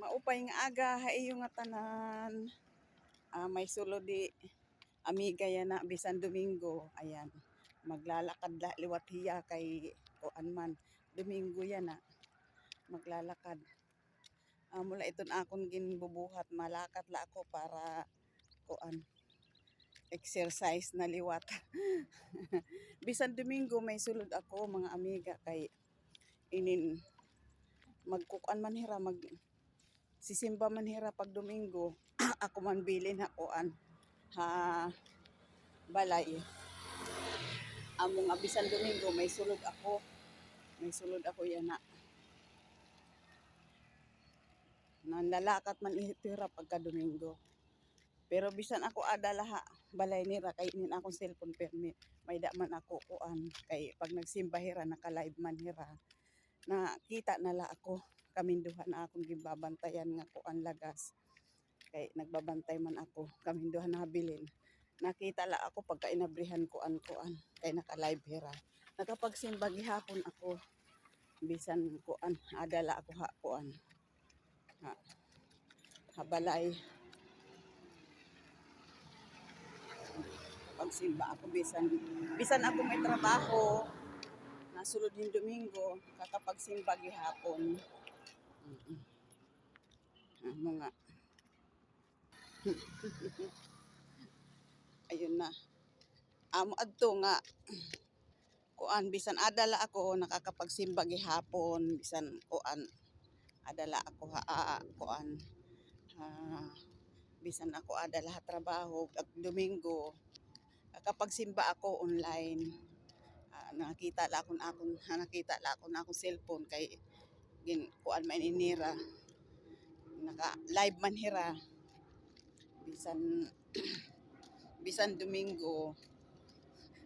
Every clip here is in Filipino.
Maupay nga aga haiyo nga tanan. Ah, may sulod di amiga yan na bisan Domingo. Ayan. Maglalakad la liwat hiya kay kuan man. Domingo yan na. Maglalakad. Ah, mula iton akon ginbubuhat malakat la ako para kuan exercise na liwat. bisan Domingo may sulod ako mga amiga kay inin magkukuan man hira mag sisimba man hira pag Domingo ako man bilin ha kuan ha balay. Amo nga bisan Domingo may sulod ako. May sulod ako yan na. Nanlalakat man itira pagka Domingo. Pero bisan ako adala ha balay nira kay inin akong cellphone permit may da man ako kuan. Kay pag nagsimba hira naka live man hira na kita nala ako. Kaminduhan na akong gibabantayan nga kuan lagas. Kay nagbabantay man ako kaminduhan na bilin nakita la ako pagka inabrihan kuan kuan kay naka live hira. Nakapagsimba gihapon ako. Bisan kuan adala ako ha kuan. Ha, habalay. Pagsimba ako bisan bisan ako may trabaho nasulod yung Domingo kakapagsimba gihapon Mm-mm. Ah, mga. Ayun na. Amo adto nga. Kuan bisan adala ako nakakapagsimba gihapon bisan kuan adala ako ha ah, kuan. Ah, bisan ako adala ha trabaho. Ag Domingo kakapagsimba ako online nakita la akon akon nakita la akon akong cellphone kay gin kuan man inira naka live man hira. Bisan bisan Domingo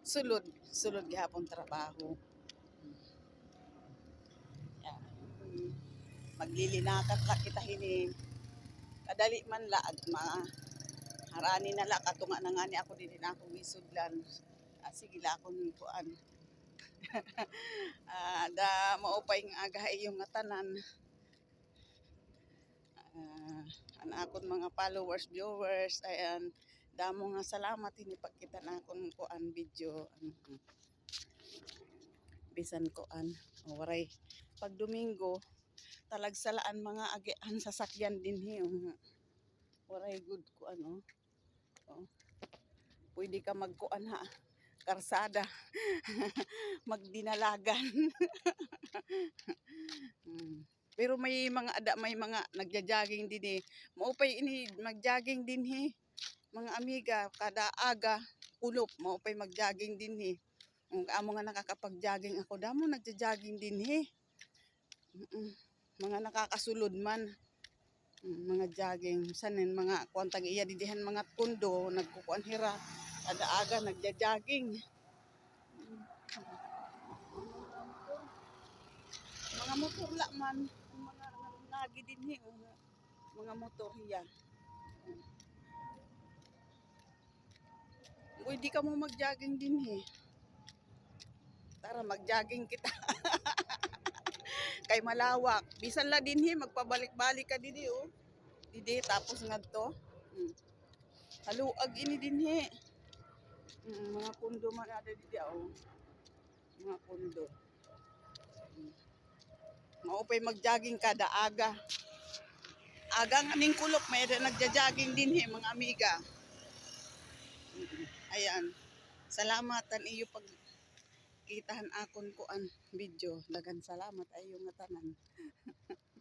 sulod sulod gihapon trabaho. Yeah. maglilinakat la kita hini. Kadali man la at ma harani na la katunga na nga ni ako din na ako gisudlan ah, sige la akong kuan ah, da maupay nga aga yung nga tanan. Ah, ang akon mga followers viewers ayan. Damo nga salamat ini pagkita na akon kuan video. Mhm. bisan kuan. Oh, waray. Pag Domingo talagsalaan mga agian sasakyan din hi um, waray good ko ano oh. pwede ka magkuan ha karsada magdinalagan. Mm. pero may mga ada may mga nagja-jogging din eh. Maupay ini mag-jogging din he. Mga amiga kada aga ulop maupay mag-jogging din he. Ang amo nga nakakapag-jogging ako damo nagja-jogging din Mm-mm. mga nakakasulod man. Mm, mga jogging. Sanin mga kwantang iya didihan mga kundo nagkukuan hira kada aga nagja-jogging mga motor la man mga lagi din hi oh, mga motor hiya Uy, di ka mo mag-jogging din he. Tara, mag-jogging kita. Kay malawak. Bisan la din he, magpabalik-balik ka didi oh. Didi, tapos nga to. Hmm. Haluag ini din he. Hmm, mga kundo man ada didi oh. Mga kundo. Hmm. Maupay mag-jogging kada aga. Aga nga ning kulok, may nagja-jogging din he, mga amiga. Mm, Ayan. Salamatan iyo pag kitahan akon ko an video. Dagan salamat ayo nga tanan.